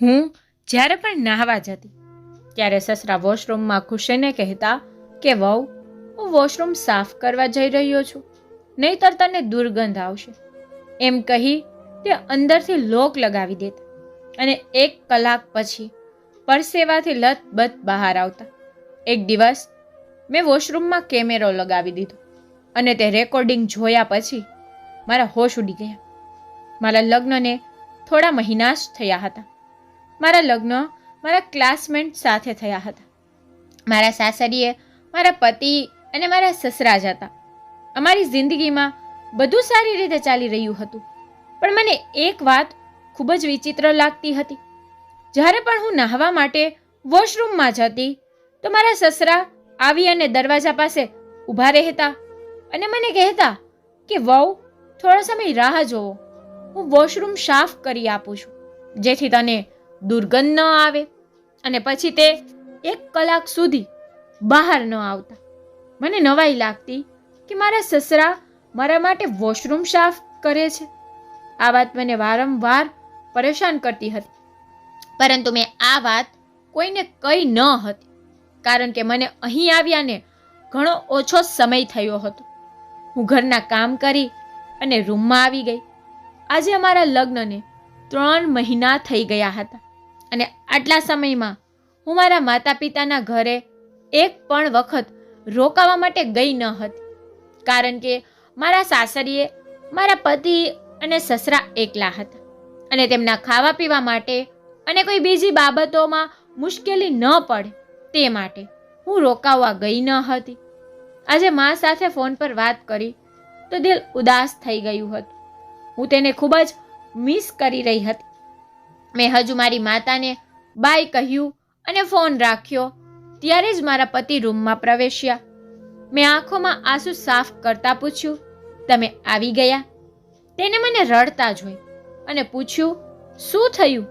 હું જ્યારે પણ નાહવા જતી, ત્યારે સસરા વોશરૂમમાં ખુશીને કહેતા કે, વહુ, હું વોશરૂમ સાફ કરવા જઈ રહ્યો છું, નહીંતર તને દુર્ગંધ આવશે. એમ કહી તે અંદરથી લોક લગાવી દેતા અને એક કલાક પછી પરસેવાથી લથબથ બહાર આવતા. એક દિવસ મેં વોશરૂમમાં કેમેરો લગાવી દીધો અને તે રેકોર્ડિંગ જોયા પછી મારા હોશ ઉડી ગયા. મારા લગ્નને થોડા મહિના જ થયા હતા. મારા લગ્ન મારા ક્લાસમેટ સાથે થયા હતા. મારા સાસરીએ મારા પતિ અને મારા સસરા જ હતા. અમારી જિંદગીમાં બધું સારી રીતે ચાલી રહ્યું હતું. પણ મને એક વાત ખૂબ જ વિચિત્ર લાગતી હતી. જ્યારે પણ હું નાહવા માટે વોશરૂમમાં જતી, તો મારા સસરા આવી અને દરવાજા પાસે ઊભા રહેતા અને મને કહેતા કે, વહુ, થોડો સમય રાહ જોવો. હું વોશરૂમ સાફ કરી આપું છું. જેથી તને દુર્ગંધ ન આવે અને પછી તે એક કલાક સુધી બહાર ન આવતા. મને નવાઈ લાગતી કે મારા સસરા મારા માટે વોશરૂમ સાફ કરે છે. આ વાત મને વારંવાર પરેશાન કરતી હતી. પરંતુ મેં આ વાત કોઈને કહી ન હતી, કારણ કે મને અહીં આવ્યાને ઘણો ઓછો સમય થયો હતો. હું ઘરના કામ કરી અને રૂમમાં આવી ગઈ. આજે અમારા લગ્નને ત્રણ મહિના થઈ ગયા હતા. અને આટલા સમયમાં હું મારા માતા પિતાના ઘરે એક પણ વખત રોકાવા માટે ગઈ ન હતી. કારણ કે મારા સાસરીએ મારા પતિ અને સસરા એકલા હતા અને તેમના ખાવા પીવા માટે અને કોઈ બીજી બાબતોમાં મુશ્કેલી ન પડે તે માટે હું રોકાવા ગઈ ન હતી. આજે મા સાથે ફોન પર વાત કરી તો દિલ ઉદાસ થઈ ગયું હતું. હું તેને ખૂબ જ મિસ કરી રહી હતી. મેં હજુ મારી માતાને બાય કહ્યું અને ફોન રાખ્યો. ત્યારે જ મારા પતિ રૂમમાં પ્રવેશ્યા. મેં આંખોમાં આંસુ સાફ કરતા પૂછ્યું, તમે આવી ગયા? તેને મને રડતા જોઈ અને પૂછ્યું, શું થયું?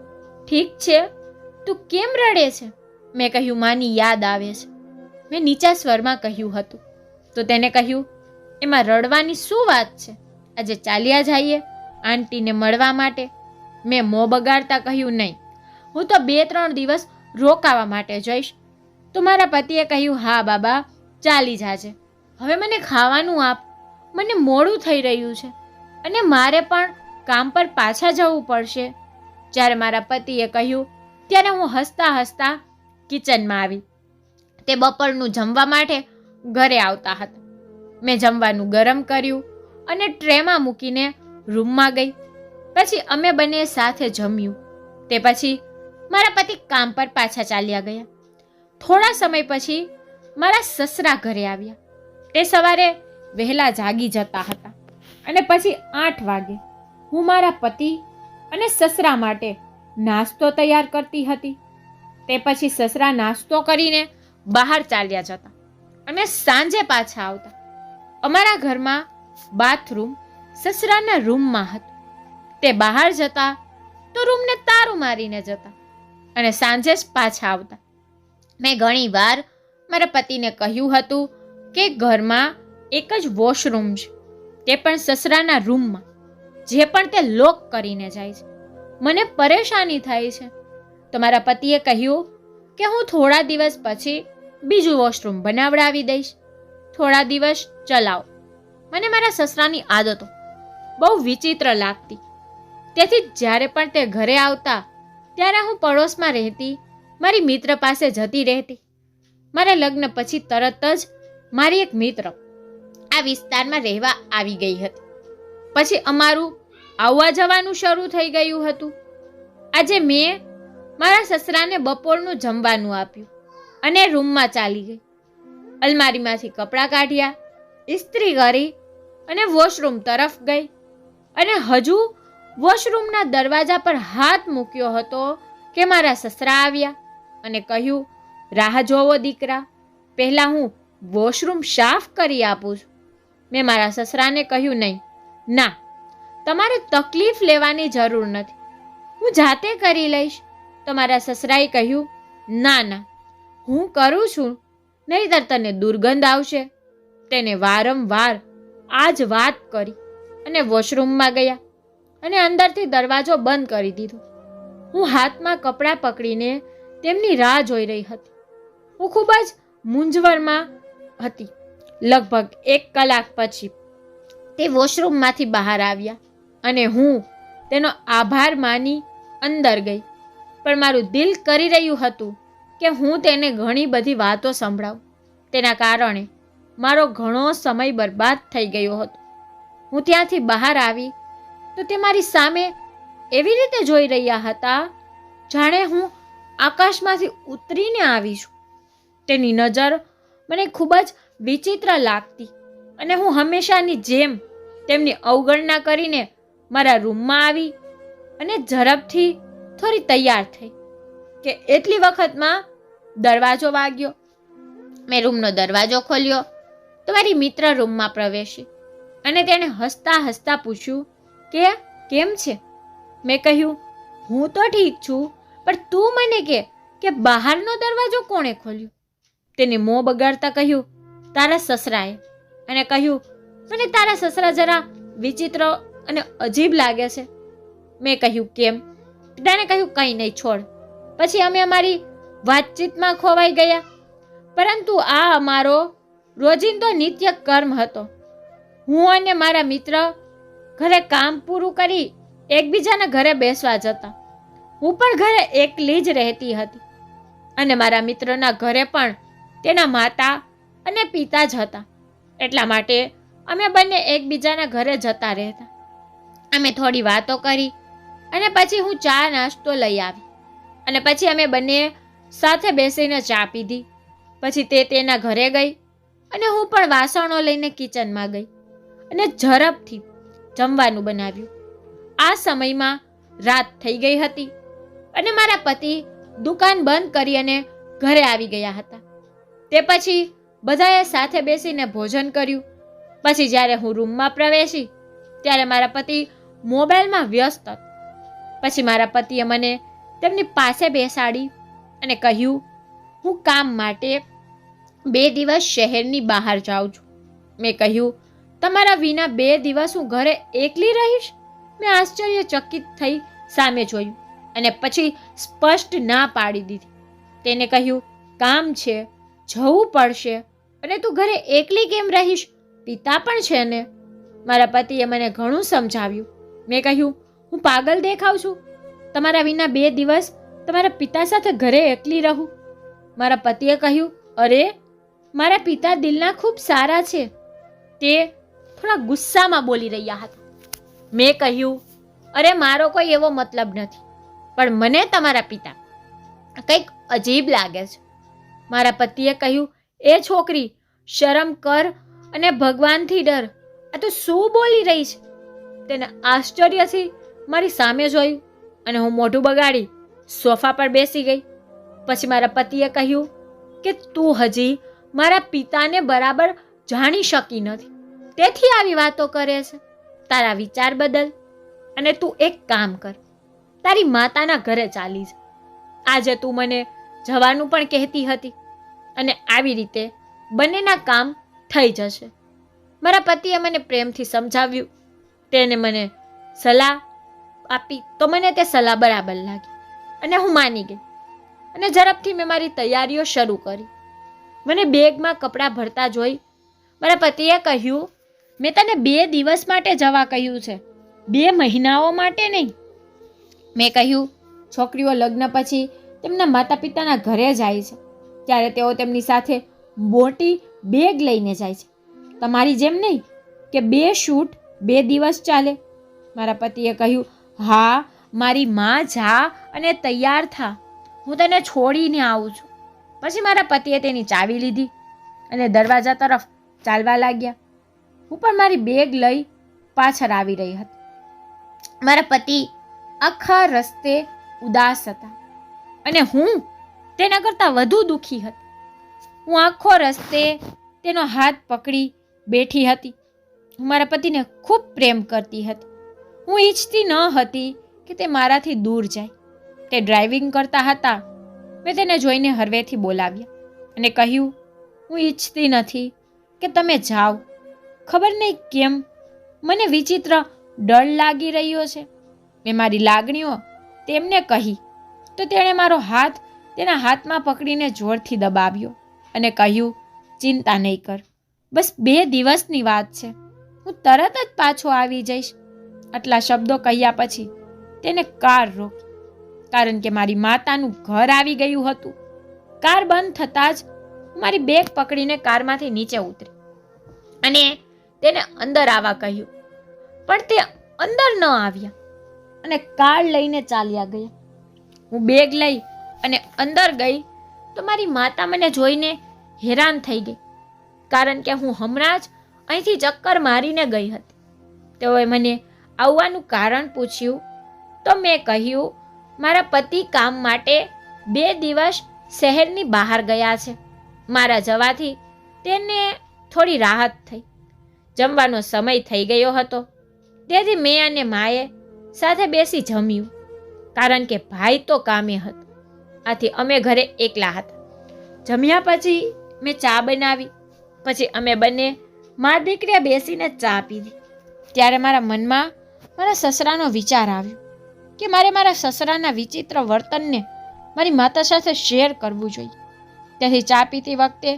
ઠીક છે? તું કેમ રડે છે? મેં કહ્યું, માની યાદ આવે છે. મેં નીચા સ્વરમાં કહ્યું હતું. તો તેને કહ્યું, એમાં રડવાની શું વાત છે? આજે ચાલ્યા જઈએ આંટીને મળવા માટે. મેં મોં બગાડતા કહ્યું નહીં. હું તો બે ત્રણ દિવસ રોકાવા માટે જઈશ. તો મારા પતિએ કહ્યું, હા બાબા, ચાલી જાજે. હવે મને ખાવાનું આપ. મને મોડું થઈ રહ્યું છે. અને મારે પણ કામ પર પાછા જવું પડશે. જ્યારે મારા પતિએ કહ્યું, ત્યારે હું હસતા હસતા કિચનમાં આવી. તે બપોરનું જમવા માટે ઘરે આવતા હતા. મેં જમવાનું ગરમ કર્યું અને ટ્રેમાં મૂકીને રૂમમાં ગઈ. પછી અમે બંને સાથે જમ્યું. તે પછી મારા પતિ કામ પર પાછા ચાલ્યા ગયા. થોડા સમય પછી મારા સસરા ઘરે આવ્યા. તે સવારે વહેલા જાગી જતા હતા અને પછી આઠ વાગે હું મારા પતિ અને સસરા માટે નાસ્તો તૈયાર કરતી હતી. તે પછી સસરા નાસ્તો કરીને બહાર ચાલ્યા જતા અને સાંજે પાછા આવતા. અમારા ઘરમાં બાથરૂમ સસરાના રૂમમાં હતું. તે બહાર જતા તો રૂમને તારું મારીને જતા અને સાંજે જ પાછા આવતા. મેં ઘણી વાર મારા પતિને કહ્યું હતું કે ઘરમાં એક જ વોશરૂમ છે. તે પણ સસરાના રૂમમાં, જે પણ તે લોક કરીને જાય છે. મને પરેશાની થાય છે. તો મારા પતિએ કહ્યું કે હું થોડા દિવસ પછી બીજું વોશરૂમ બનાવડાવી દઈશ. થોડા દિવસ ચલાવો. મને મારા સસરાની આદતો બહુ વિચિત્ર લાગતી. તેથી જ્યારે પણ તે ઘરે આવતા, ત્યારે હું પડોશમાં રહેતી, મારી મિત્ર પાસે જતી રહેતી. મારા લગ્ન પછી તરત જ મારી એક મિત્ર આ વિસ્તારમાં રહેવા આવી ગઈ હતી. પછી અમારું આવવા જવાનું શરૂ થઈ ગયું હતું. આજે મેં મારા સસરાને બપોરનું જમવાનું આપ્યું અને રૂમમાં ચાલી ગઈ. અલમારીમાંથી કપડાં કાઢ્યા, ઇસ્ત્રી કરી અને વોશરૂમ તરફ ગઈ. અને હજુ વોશરૂમના દરવાજા પર હાથ મૂક્યો હતો કે મારા સસરા આવ્યા અને કહ્યું, રાહ જોવો દીકરા, પહેલાં હું વોશરૂમ સાફ કરી આપું છું. મેં મારા સસરાને કહ્યું, નહીં, ના, તમારે તકલીફ લેવાની જરૂર નથી. હું જાતે કરી લઈશ. તમારા સસરાએ કહ્યું, ના ના, હું કરું છું, નહીંતર તને દુર્ગંધ આવશે. તેને વારંવાર આ જ વાત કરી અને વોશરૂમમાં ગયા. અને અંદરથી દરવાજો બંધ કરી દીધો. હું હાથમાં કપડાં પકડીને તેમની રાહ જોઈ રહી હતી. હું ખૂબ જ મૂંઝવણમાં હતી. લગભગ એક કલાક પછી તે વોશરૂમમાંથી બહાર આવ્યા અને હું તેનો આભાર માની અંદર ગઈ. પણ મારું દિલ કરી રહ્યું હતું કે હું તેને ઘણી બધી વાતો સંભળાવું. તેના કારણે મારો ઘણો સમય બરબાદ થઈ ગયો હતો. હું ત્યાંથી બહાર આવી તો તે મારી સામે એવી રીતે જોઈ રહ્યા હતા, જાણે હું આકાશમાંથી ઉતરીને આવી છું. તેની નજર મને ખૂબ જ વિચિત્ર લાગતી અને હું હંમેશાની જેમ તેમની અવગણના કરીને મારા રૂમમાં આવી અને ઝડપથી થોડી તૈયાર થઈ કે એટલી વખતમાં દરવાજો વાગ્યો. મેં રૂમનો દરવાજો ખોલ્યો તો મારી મિત્ર રૂમમાં પ્રવેશી અને તેણે હસતા હસતા પૂછ્યું કે કેમ છે? મેં કહ્યું, હું તો ઠીક છું, પણ તું મને કે કે બહારનો દરવાજો કોણે ખોલ્યો? તેને મોં બગાડતા કહ્યું, તારા સસરાએ. અને કહ્યું, મને તારા સસરા જરા વિચિત્ર અને અજીબ લાગે છે. મેં કહ્યું, કેમ? પિતાને કહ્યું, કંઈ નહીં, છોડ. પછી અમે અમારી વાતચીતમાં ખોવાઈ ગયા. પરંતુ આ અમારો રોજિંદો નિત્ય કર્મ હતો. હું અને મારા મિત્ર ઘરે કામ પૂરું કરી એકબીજાના ઘરે બેસવા જતા. હું પણ ઘરે એકલી જ રહેતી હતી. અને મારા મિત્રના ઘરે પણ તેના માતા અને પિતા જ હતા. એટલા માટે અમે બંને એકબીજાના ઘરે જતા રહેતા. અમે થોડી વાતો કરી અને પછી હું ચા નાસ્તો લઈ આવી. અને પછી અમે બંને સાથે બેસીને ચા પીધી. પછી તે તેના ઘરે ગઈ અને હું પણ વાસણો લઈને કિચનમાં ગઈ. અને ઝડપથી જમવાનું બનાવ્યું. આ સમયમાં રાત થઈ ગઈ હતી અને મારા પતિ દુકાન બંધ કરી અને ઘરે આવી ગયા હતા. તે પછી બધાએ સાથે બેસીને ભોજન કર્યું. પછી જ્યારે હું રૂમમાં પ્રવેશી, ત્યારે મારા પતિ મોબાઈલમાં વ્યસ્ત હતા. પછી મારા પતિએ મને તેમની પાસે બેસાડી અને કહ્યું, હું કામ માટે બે દિવસ શહેરની બહાર જાઉં છું. મેં કહ્યું તમારા વિના બે દિવસ હું ઘરે એકલી રહીશ? મેં આશ્ચર્યચકિત થઈ સામે જોયું અને પછી સ્પષ્ટ ના પાડી દીધી. તેને કહ્યું, કામ છે, જવું પડશે અને તું ઘરે એકલી કેમ રહીશ? પિતા પણ છે ને. મારા પતિએ મને ઘણું સમજાવ્યું. મેં કહ્યું, હું પાગલ દેખાઉં છું. તમારા વિના બે દિવસ તમારા પિતા સાથે ઘરે એકલી રહું. મારા પતિએ કહ્યું, અરે, મારા પિતા દિલના ખૂબ સારા છે. તે થોડા ગુસ્સામાં બોલી રહ્યા હતા. મેં કહ્યું, અરે, મારો કોઈ એવો મતલબ નથી, પણ મને તમારા પિતા કંઈક અજીબ લાગે છે. મારા પતિએ કહ્યું, એ છોકરી, શરમ કર અને ભગવાનથી ડર. આ તો શું બોલી રહી છે? તેને આશ્ચર્યથી મારી સામે જોયું અને હું મોઢું બગાડી સોફા પર બેસી ગઈ. પછી મારા પતિએ કહ્યું કે તું હજી મારા પિતાને બરાબર જાણી શકી નથી. તેથી આવી વાતો કરે છે. તારા વિચાર બદલ. અને તું એક કામ કર. તારી માતાના ઘરે ચાલી જ આજે તું મને જવાનું પણ કહેતી હતી. અને આવી રીતે બંનેના કામ થઈ જશે. મારા પતિએ મને પ્રેમથી સમજાવ્યું. તેને મને સલાહ આપી તો મને તે સલાહ બરાબર લાગી. અને હું માની ગઈ. અને ઝડપથી મેં મારી તૈયારીઓ શરૂ કરી. મને બેગમાં કપડાં ભરતા જોઈ. મારા પતિએ કહ્યું મેં તને બે દિવસ માટે જવા કહ્યું છે. બે મહિનાઓ માટે નહીં. મેં કહ્યું, છોકરીઓ લગ્ન પછી તેમના માતા પિતાના ઘરે જાય છે. ત્યારે તેઓ તેમની સાથે મોટી બેગ લઈને જાય છે. તમારી જેમ નહીં કે બે શૂટ બે દિવસ ચાલે. મારા પતિએ કહ્યું, હા, મારી માં જા અને તૈયાર થા. હું તને છોડીને આવું છું. પછી મારા પતિએ તેની ચાવી લીધી અને દરવાજા તરફ ચાલવા લાગ્યા. હું પણ મારી બેગ લઈ પાછળ આવી રહી હતી. મારા પતિ આખા રસ્તે ઉદાસ હતા અને હું તેના કરતાં વધુ દુઃખી હતી. હું આખો રસ્તે તેનો હાથ પકડી બેઠી હતી. હું મારા પતિને ખૂબ પ્રેમ કરતી હતી. હું ઈચ્છતી ન હતી કે તે મારાથી દૂર જાય. તે ડ્રાઇવિંગ કરતા હતા. મેં તેને જોઈને હરવેથી બોલાવ્યા અને કહ્યું, હું ઈચ્છતી નથી કે તમે જાઓ. ખબર નહીં કેમ? મને વિચિત્ર ડર લાગી રહ્યો છે. મેં મારી લાગણીઓ તેમને કહી. તો તેણે મારો હાથ તેના હાથમાં પકડીને જોરથી દબાવ્યો અને કહ્યું, ચિંતા નહીં કર. બસ બે દિવસની વાત છે. હું તરત જ પાછો આવી જઈશ. આટલા શબ્દો કહ્યા પછી તેને કાર રોકી. કારણ કે મારી માતાનું ઘર આવી ગયું હતું. કાર બંધ થતાં જ મારી બેગ પકડીને કારમાંથી નીચે ઉતરી. અને તેને અંદર આવવા કહ્યું. પણ તે અંદર ન આવ્યા અને કાર લઈને ચાલ્યા ગયા. હું બેગ લઈ અને અંદર ગઈ તો મારી માતા મને જોઈને હેરાન થઈ ગઈ, કારણ કે હું હમણાં જ અહીંથી ચક્કર મારીને ગઈ હતી. તેઓએ મને આવવાનું કારણ પૂછ્યું તો મેં કહ્યું, મારા પતિ કામ માટે બે દિવસ શહેરની બહાર ગયા છે. મારા જવાથી તેને થોડી રાહત થઈ. જમવાનો સમય થઈ ગયો હતો. તેથી મેં અને માએ સાથે બેસી જમ્યું. કારણ કે ભાઈ તો કામે હતો. આથી અમે ઘરે એકલા હતા. જમ્યા પછી મેં ચા બનાવી. પછી અમે બંને મા દીકરીએ બેસીને ચા પીધી. ત્યારે મારા મનમાં મારા સસરાનો વિચાર આવ્યો કે મારે મારા સસરાના વિચિત્ર વર્તનને મારી માતા સાથે શેર કરવું જોઈએ. તેથી ચા પીતી વખતે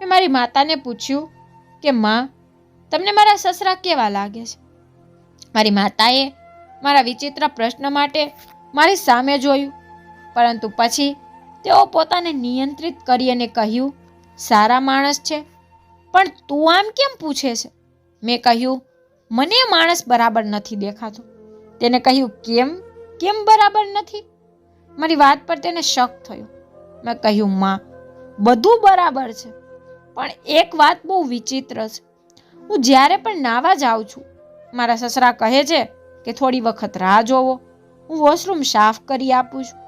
મેં મારી માતાને પૂછ્યું કે, માં તમને મારા સસરા કેવા લાગે છે? મારી માતાએ મારા વિચિત્ર પ્રશ્ન માટે મારી સામે જોયું. પરંતુ પછી તેઓ પોતાને નિયંત્રિત કરી અને કહ્યું, સારા માણસ છે, પણ તું આમ કેમ પૂછે છે? મેં કહ્યું, મને માણસ બરાબર નથી દેખાતો. તેને કહ્યું, કેમ? કેમ બરાબર નથી? મારી વાત પર તેને શક થયો. મેં કહ્યું, માં, બધું બરાબર છે, પણ એક વાત બહુ વિચિત્ર છે. હું જ્યારે પણ નાવા જાઉં છું, મારા સસરા કહે છે કે થોડી વખત રાહ જોવો. હું વોશરૂમ સાફ કરી આપું છું,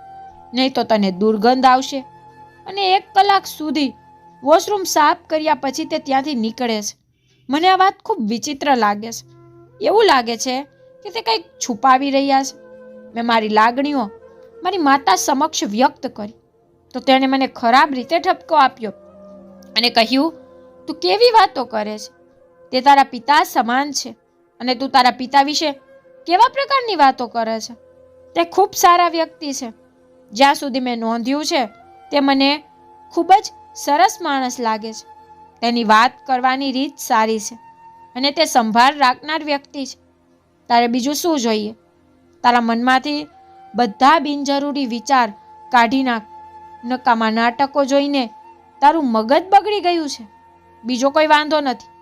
નહીં તો તને દુર્ગંધ આવશે. અને એક કલાક સુધી વોશરૂમ સાફ કર્યા પછી તે ત્યાંથી નીકળે છે. મને આ વાત ખૂબ વિચિત્ર લાગે છે. એવું લાગે છે કે તે કંઈક છુપાવી રહ્યા છે. મેં મારી લાગણીઓ મારી માતા સમક્ષ વ્યક્ત કરી. તો તેણે મને ખરાબ રીતે ઠપકો આપ્યો અને કહ્યું, તું કેવી વાતો કરે છે? તે તારા પિતા સમાન છે અને તું તારા પિતા વિશે કેવા પ્રકારની વાતો કરે છે? તે ખૂબ સારા વ્યક્તિ છે. જ્યાં સુધી મેં નોંધ્યું છે, તે મને ખૂબ જ સરસ માણસ લાગે છે. તેની વાત કરવાની રીત સારી છે અને તે સંભાળ રાખનાર વ્યક્તિ છે. તારે બીજું શું જોઈએ? તારા મનમાંથી બધા બિનજરૂરી વિચાર કાઢી નાખ. નકામા નાટકો જોઈને તારું મગજ બગડી ગયું છે. બીજો કોઈ વાંધો નથી.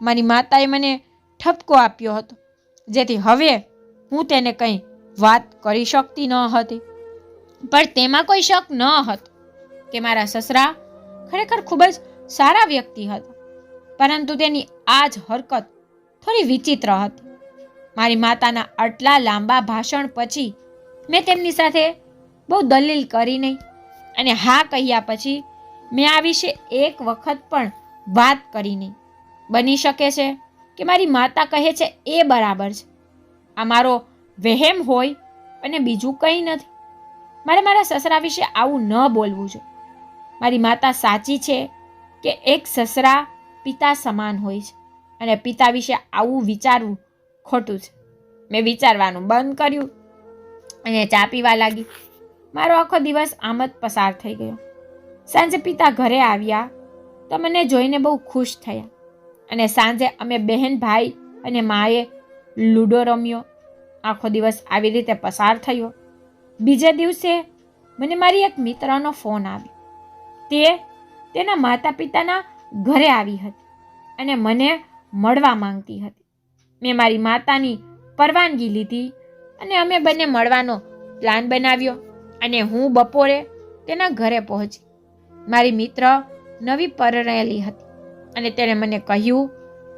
મારી માતાએ મને ઠપકો આપ્યો હતો. જેથી હવે હું તેને કંઈ વાત કરી શકતી ન હતી. પણ તેમાં કોઈ શક ન હતો કે મારા સસરા ખરેખર ખૂબ જ સારા વ્યક્તિ હતા. પરંતુ તેની આ જ હરકત થોડી વિચિત્ર હતી. મારી માતાના આટલા લાંબા ભાષણ પછી મેં તેમની સાથે બહુ દલીલ કરી નહીં. અને હા કહ્યા પછી મેં આ વિશે એક વખત પણ વાત કરી નહીં. બની શકે છે? કે મારી માતા કહે છે એ બરાબર છે. આ મારો વહેમ હોય અને બીજું કંઈ નથી. મારે મારા સસરા વિશે આવું ન બોલવું જોઈએ. મારી માતા સાચી છે કે એક સસરા પિતા સમાન હોય છે અને પિતા વિશે આવું વિચારવું ખોટું છે. મેં વિચારવાનું બંધ કર્યું અને ચા પીવા લાગી. મારો આખો દિવસ આમ જ પસાર થઈ ગયો. સાંજે પિતા ઘરે આવ્યા તો મને જોઈને બહુ ખુશ થયા. અને સાંજે અમે બહેન, ભાઈ અને માએ લૂડો રમ્યો. આખો દિવસ આવી રીતે પસાર થયો. બીજા દિવસે મને મારી એક મિત્રનો ફોન આવ્યો. તે તેના માતા પિતાના ઘરે આવી હતી અને મને મળવા માંગતી હતી. મેં મારી માતાની પરવાનગી લીધી અને અમે બંને મળવાનો પ્લાન બનાવ્યો અને હું બપોરે તેના ઘરે પહોંચી. મારી મિત્ર નવી પરણેલી હતી. અને તેણે મને કહ્યું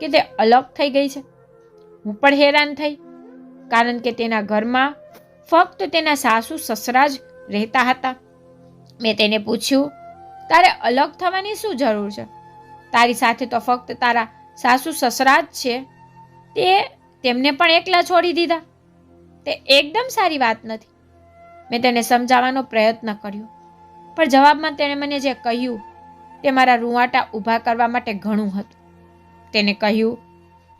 કે તે અલગ થઈ ગઈ છે. હું પણ હેરાન થઈ, કારણ કે તેના ઘરમાં ફક્ત તેના સાસુ સસરા જ રહેતા હતા. મેં તેને પૂછ્યું, તારે અલગ થવાની શું જરૂર છે? તારી સાથે તો ફક્ત તારા સાસુ સસરા જ છે. તે તેમને પણ એકલા છોડી દીધા. તે એકદમ સારી વાત નથી. મેં તેને સમજાવવાનો પ્રયત્ન કર્યો, પણ જવાબમાં તેણે મને જે કહ્યું તે મારા રૂંવાટા ઊભા કરવા માટે ઘણું હતું. તેને કહ્યું,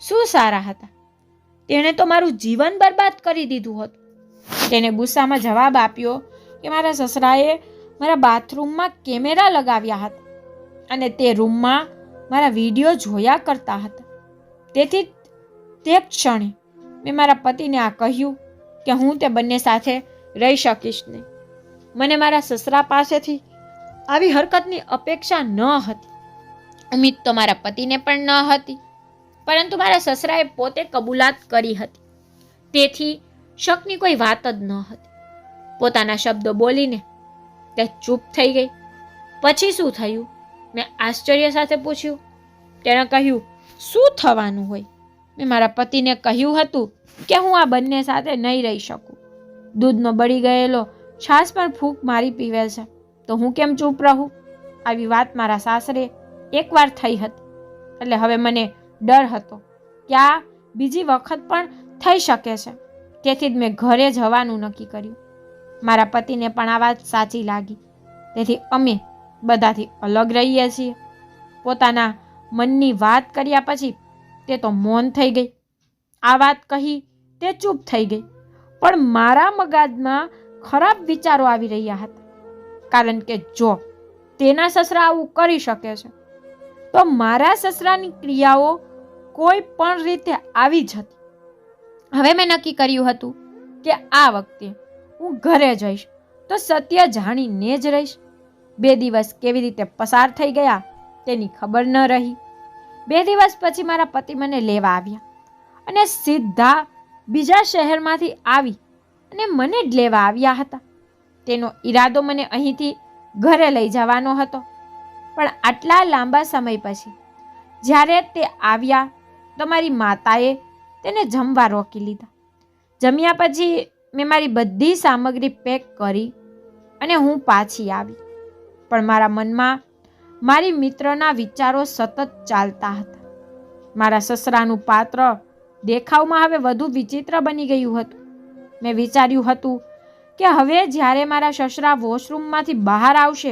શું સારા હતા? તેણે તો મારું જીવન બરબાદ કરી દીધું હતું. તેને ગુસ્સામાં જવાબ આપ્યો કે, મારા સસરાએ મારા બાથરૂમમાં કેમેરા લગાવ્યા હતા અને તે રૂમમાં મારા વીડિયો જોયા કરતા હતા. તેથી તે ક્ષણે મેં મારા પતિને આ કહ્યું કે, હું તે બંને સાથે રહી શકીશ નહીં. મને મારા સસરા પાસેથી આવી હરકતની અપેક્ષા ન હતી. ઉમ્મીદ તો મારા પતિને પણ ન હતી, પરંતુ મારા સસરાએ પોતે કબૂલાત કરી હતી. તેથી શકની કોઈ વાત જ ન હતી. પોતાના શબ્દો બોલીને તે ચૂપ થઈ ગઈ. પછી શું થયું? મેં આશ્ચર્ય સાથે પૂછ્યું. તેણે કહ્યું, શું થવાનું હોય? મેં મારા પતિને કહ્યું હતું કે હું આ બંને સાથે નહીં રહી શકું. દૂધનો બળી ગયેલો છાશ પણ ફૂંક મારી પીવે છે. તો હું કેમ ચૂપ રહું? આવી વાત મારા સાસરે એકવાર થઈ હતી. એટલે હવે મને ડર હતો કે આ બીજી વખત પણ થઈ શકે છે. તેથી જ મેં ઘરે જવાનું નક્કી કર્યું. મારા પતિને પણ આ વાત સાચી લાગી. તેથી અમે બધાથી અલગ રહીએ છીએ. પોતાના મનની વાત કર્યા પછી તે તો મૌન થઈ ગઈ. આ વાત કહી તે ચૂપ થઈ ગઈ. પણ મારા મગજમાં ખરાબ વિચારો આવી રહ્યા હતા. કારણ કે જો તેના સસરા આવું કરી શકે છે, તો મારા સસરાની ક્રિયાઓ કોઈ પણ રીતે આવી જ હતી. હવે મેં નક્કી કર્યું હતું કે આ વખતે હું ઘરે જઈશ, તો સત્ય જાણીને જ રહીશ. બે દિવસ કેવી રીતે પસાર થઈ ગયા તેની ખબર ન રહી. બે દિવસ પછી મારા પતિ મને લેવા આવ્યા અને સીધા બીજા શહેરમાંથી આવી અને મને જ લેવા આવ્યા હતા. તેનો ઈરાદો મને અહીંથી ઘરે લઈ જવાનો હતો. પણ આટલા લાંબા સમય પછી, જ્યારે તે આવ્યા, તો મારી માતાએ તેને જમવા રોકી લીધા. જમ્યા પછી મેં મારી બધી સામગ્રી પેક કરી અને હું પાછી આવી. પણ મારા મનમાં મારી મિત્રના વિચારો સતત ચાલતા હતા. મારા સસરાનું પાત્ર દેખાવમાં હવે વધુ વિચિત્ર બની ગયું હતું. મેં વિચાર્યું હતું કે હવે જ્યારે મારા સસરા વોશરૂમમાંથી બહાર આવશે,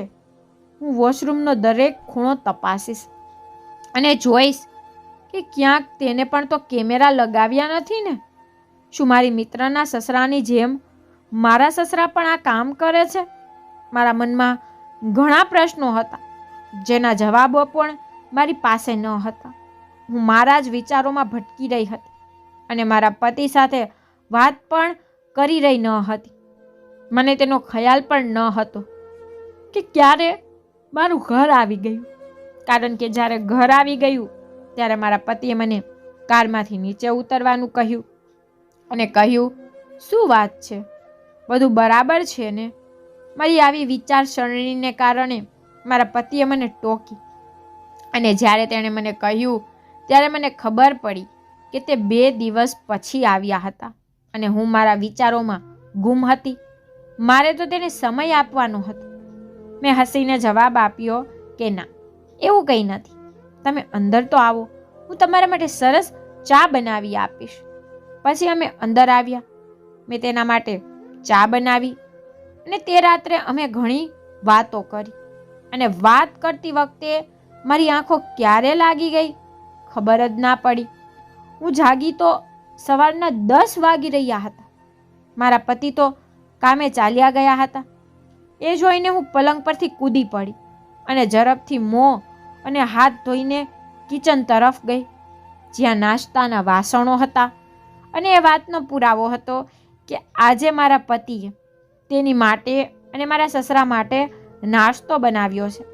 હું વોશરૂમનો દરેક ખૂણો તપાસીશ અને જોઈશ કે ક્યાંક તેને પણ તો કેમેરા લગાવ્યા નથી ને. શું મારી મિત્રના સસરાની જેમ મારા સસરા પણ આ કામ કરે છે? મારા મનમાં ઘણા પ્રશ્નો હતા, જેના જવાબો પણ મારી પાસે ન હતા. હું મારા જ વિચારોમાં ભટકી રહી હતી અને મારા પતિ સાથે વાત પણ કરી રહી ન હતી. મને તેનો ખ્યાલ પણ ન હતો કે ક્યારે મારું ઘર આવી ગયું. કારણ કે જ્યારે ઘર આવી ગયું, ત્યારે મારા પતિએ મને કારમાંથી નીચે ઉતરવાનું કહ્યું અને કહ્યું, શું વાત છે? બધું બરાબર છે ને? મારી આવી વિચારસરણીને કારણે મારા પતિએ મને ટોકી અને જ્યારે તેણે મને કહ્યું, ત્યારે મને ખબર પડી કે તે બે દિવસ પછી આવ્યા હતા અને હું મારા વિચારોમાં ગુમ હતી. મારે તો તેને સમય આપવાનો હતો. મેં હસીને જવાબ આપ્યો કે ના, એવું કંઈ નથી. તમે અંદર તો આવો, હું તમારા માટે સરસ ચા બનાવી આપીશ. પછી અમે અંદર આવ્યા. મેં તેના માટે ચા બનાવી અને તે રાત્રે અમે ઘણી વાતો કરી. અને વાત કરતી વખતે મારી આંખો ક્યારે લાગી ગઈ ખબર જ ના પડી. હું જાગી તો સવારના દસ વાગી રહ્યા હતા. મારા પતિ તો કામે ચાલ્યા ગયા હતા. એ જોઈને હું પલંગ પરથી કૂદી પડી અને ઝડપથી મોં અને હાથ ધોઈને કિચન તરફ ગઈ. જ્યાં નાસ્તાના વાસણો હતા અને એ વાતનો પુરાવો હતો કે આજે મારા પતિએ તેની માટે અને મારા સસરા માટે નાસ્તો બનાવ્યો છે.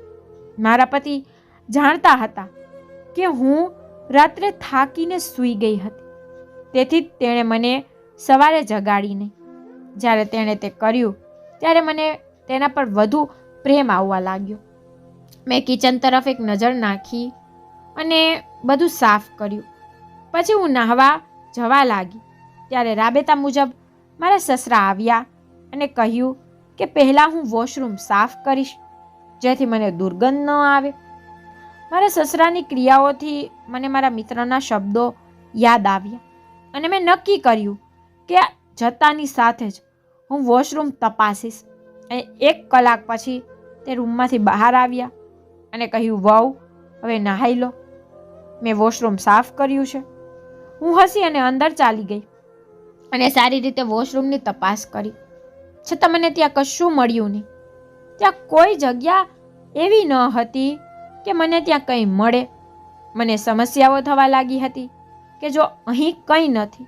મારા પતિ જાણતા હતા કે હું રાત્રે થાકીને સૂઈ ગઈ હતી. તેથી તેણે મને સવારે જગાડી નહીં. જ્યારે તેણે તે કર્યું, ત્યારે મને તેના પર વધુ પ્રેમ આવવા લાગ્યો. મેં કિચન તરફ એક નજર નાખી અને બધું સાફ કર્યું. પછી હું નાહવા જવા લાગી, ત્યારે રાબેતા મુજબ મારા સસરા આવ્યા અને કહ્યું કે પહેલાં હું વોશરૂમ સાફ કરીશ, જેથી મને દુર્ગંધ ન આવે. મારા સસરાની ક્રિયાઓથી મને મારા મિત્રના શબ્દો યાદ આવ્યા અને મેં નક્કી કર્યું કે જતાની સાથે જ હું વોશરૂમ તપાસીશ. અને એક કલાક પછી તે રૂમમાંથી બહાર આવ્યા અને કહ્યું, વહુ, હવે નહાઈ લો. મેં વોશરૂમ સાફ કર્યું છે. હું હસી અને અંદર ચાલી ગઈ અને સારી રીતે વોશરૂમની તપાસ કરી. છતાં મને ત્યાં કશું મળ્યું નહીં. ત્યાં કોઈ જગ્યા એવી ન હતી કે મને ત્યાં કંઈ મળે. મને સમસ્યાઓ થવા લાગી હતી કે જો અહીં કંઈ નથી.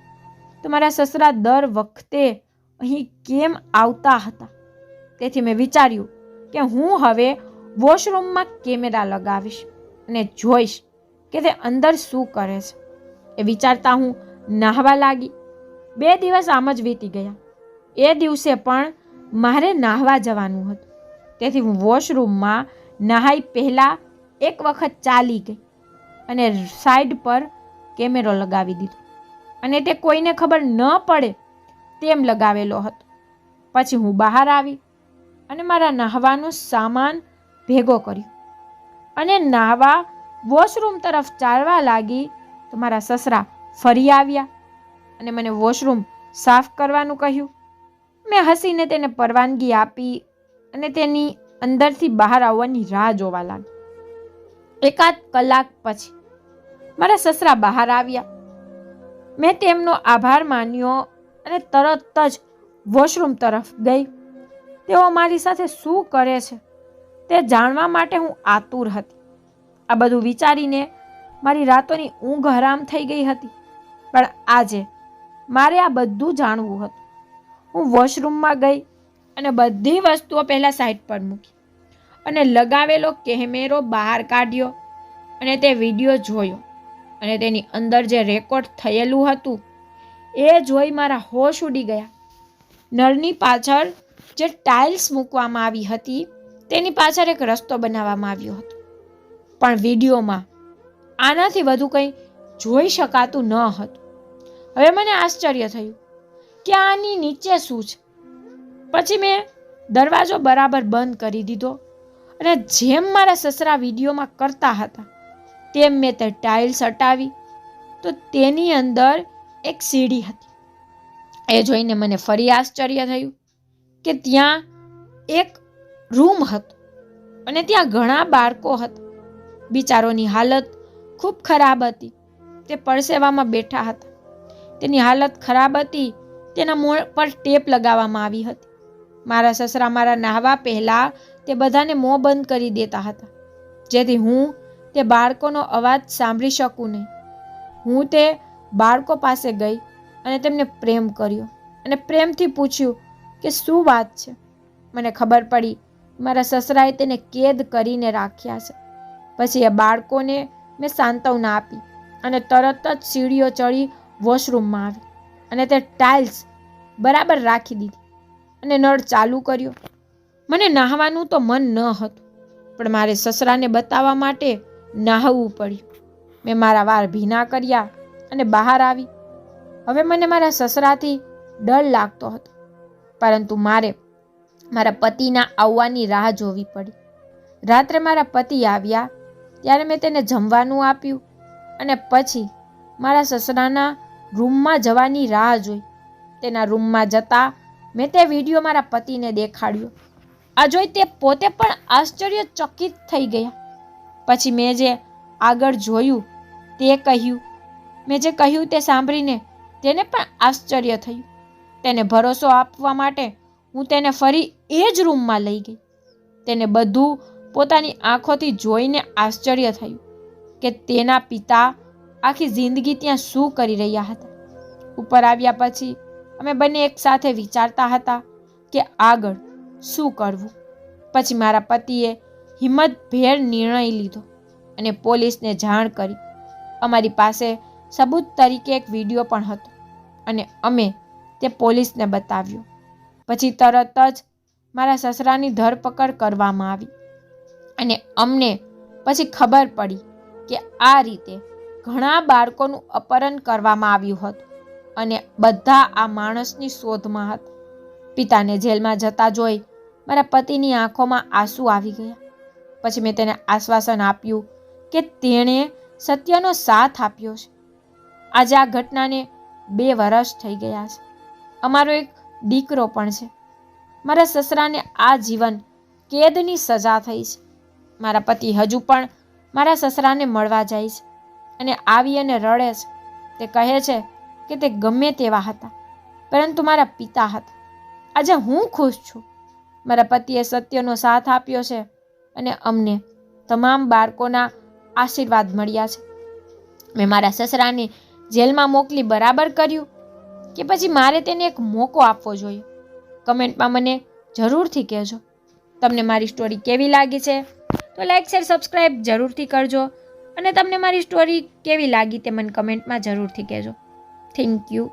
તો મારા સસરા દર વખતે અહીં કેમ આવતા હતા? તેથી મેં વિચાર્યું કે હું હવે વોશરૂમમાં કેમેરા લગાવીશ અને જોઈશ કે તે અંદર શું કરે છે. એ વિચારતા હું નાહવા લાગી. બે દિવસ આમ જ વીતી ગયા. એ દિવસે પણ મારે નાહવા જવાનું હતું. તેથી હું વોશરૂમમાં નહાઈ પહેલાં એક વખત ચાલી ગઈ અને સાઈડ પર કેમેરો લગાવી દીધો. અને તે કોઈને ખબર ન પડે તેમ લગાવેલો હતો. પછી હું બહાર આવી અને મારા નાહવાનું સામાન ભેગો કર્યો અને નાહવા વોશરૂમ તરફ ચાલવા લાગી તો મારા સસરા ફરી આવ્યા અને મને વોશરૂમ સાફ કરવાનું કહ્યું. મેં હસીને તેને પરવાનગી આપી અને તેની અંદરથી બહાર આવવાની રાહ જોવા લાગી. એકાદ કલાક પછી મારા સસરા બહાર આવ્યા મેં તેમનો આભાર માન્યો અને તરત જ વોશરૂમ તરફ ગઈ. તેઓ મારી સાથે શું કરે છે તે જાણવા માટે હું આતુર હતી. આ બધું વિચારીને મારી રાતોની ઊંઘ હરામ થઈ ગઈ હતી. પણ આજે મારે આ બધું જાણવું હતું. હું વોશરૂમમાં ગઈ અને બધી વસ્તુઓ પહેલાં સાઈડ પર મૂકી અને લગાવેલો કેમેરો બહાર કાઢ્યો અને તે વીડિયો જોયો. અને તેની અંદર જે રેકોર્ડ થયેલું હતું, એ જોઈ મારા હોશ ઉડી ગયા. નળની પાછળ જે ટાઇલ્સ મૂકવામાં આવી હતી, તેની પાછળ એક રસ્તો બનાવવામાં આવ્યો હતો. પણ વિડીયોમાં આનાથી વધુ કંઈ જોઈ શકાતું ન હતું. હવે મને આશ્ચર્ય થયું કે આની નીચે શું છે. પછી મેં દરવાજો બરાબર બંધ કરી દીધો અને જેમ મારા સસરા વિડીયોમાં કરતા હતા તેમ મેં તે ટાઇલ્સ હટાવી તો તેની અંદર એક સીડી હતી. એ જોઈને મને ફરી આશ્ચર્ય થયું કે ત્યાં એક રૂમ હતો અને ત્યાં ઘણા બાળકો હતા. બિચારોની હાલત ખૂબ ખરાબ હતી. તે પરસેવામાં બેઠા હતા. તેની હાલત ખરાબ હતી, તેના મોં પર ટેપ લગાવવામાં આવી હતી. મારા સસરા મારા નાહવા પહેલાં તે બધાને મોં બંધ કરી દેતા હતા. જેથી હું તે બાળકોનો અવાજ સાંભળી શકું નહીં. હું તે બાળકો પાસે ગઈ અને તેમને પ્રેમ કર્યો અને પ્રેમથી પૂછ્યું કે શું વાત છે? મને ખબર પડી, મારા સસરાએ તેને કેદ કરીને રાખ્યા છે. પછી એ બાળકોને મેં સાંત્વના આપી અને તરત જ સીડીઓ ચડી વોશરૂમમાં આવી અને તે ટાઇલ્સ બરાબર રાખી દીધી અને નળ ચાલુ કર્યો. મને નાહવાનું તો મન ન હતું, પણ મારે સસરાને બતાવવા માટે નાહવું પડ્યું. મેં મારા વાળ ભીના કર્યા અને બહાર આવી. હવે મને મારા સસરાથી ડર લાગતો હતો. પરંતુ મારે મારા પતિના આવવાની રાહ જોવી પડી. રાત્રે મારા પતિ આવ્યા ત્યારે મેં તેને જમવાનું આપ્યું અને પછી મારા સસરાના રૂમમાં જવાની રાહ જોઈ. તેના રૂમમાં જતા મેં તે વીડિયો મારા પતિને દેખાડ્યો. આ જોઈ તે પોતે પણ આશ્ચર્યચકિત થઈ ગયા. પછી મેં જે આગળ જોયું તે કહ્યું. મેં જે કહ્યું તે સાંભળીને તેને પણ આશ્ચર્ય થયું. તેને ભરોસો આપવા માટે હું તેને ફરી એ જ રૂમમાં લઈ ગઈ. તેને બધું પોતાની આંખોથી જોઈને આશ્ચર્ય થયું કે તેના પિતા આખી જિંદગી ત્યાં શું કરી રહ્યા હતા. ઉપર આવ્યા પછી અમે બંને એક સાથે વિચારતા હતા કે આગળ શું કરવું. પછી મારા પતિએ હિંમતભેર નિર્ણય લીધો અને પોલીસને જાણ કરી. અમારી પાસે સબૂત તરીકે એક વીડિયો પણ હતો અને અમે તે પોલીસને બતાવ્યો. પછી તરત જ મારા સસરાની ધરપકડ કરવામાં આવી અને અમને પછી ખબર પડી કે આ રીતે ઘણા બાળકોનું અપહરણ કરવામાં આવ્યું હતું અને બધા આ માણસની શોધમાં હતા. પિતાને જેલમાં જતા જોઈ મારા પતિની આંખોમાં આંસુ આવી ગયા. પછી મેં તેને આશ્વાસન આપ્યું કે તેણે સત્યનો સાથ આપ્યો છે. આજે આ ઘટનાને બે વર્ષ થઈ ગયા છે. અમારો એક દીકરો પણ છે. મારા સસરાને આ જીવન કેદની સજા થઈ છે. મારા પતિ હજુ પણ મારા સસરાને મળવા જાય છે અને આવી અને રડે છે. તે કહે છે કે તે ગમે તેવા હતા, પરંતુ મારા પિતા હતા. આજે હું ખુશ છું. મારા પતિએ સત્યનો સાથ આપ્યો છે અને અમને તમામ બાળકોના આશીર્વાદ મળ્યા છે. મેં મારા સસરાને જેલમાં મોકલી બરાબર કર્યું કે પછી મારે તેને એક મોકો આપવો જોઈએ. કમેન્ટમાં મને જરૂરથી કહેજો. તમને મારી સ્ટોરી કેવી લાગી છે? તો લાઈક, શેર સબસ્ક્રાઈબ જરૂરથી કરજો. અને તમને મારી સ્ટોરી કેવી લાગી તે મને કમેન્ટમાં જરૂરથી કહેજો. Thank you.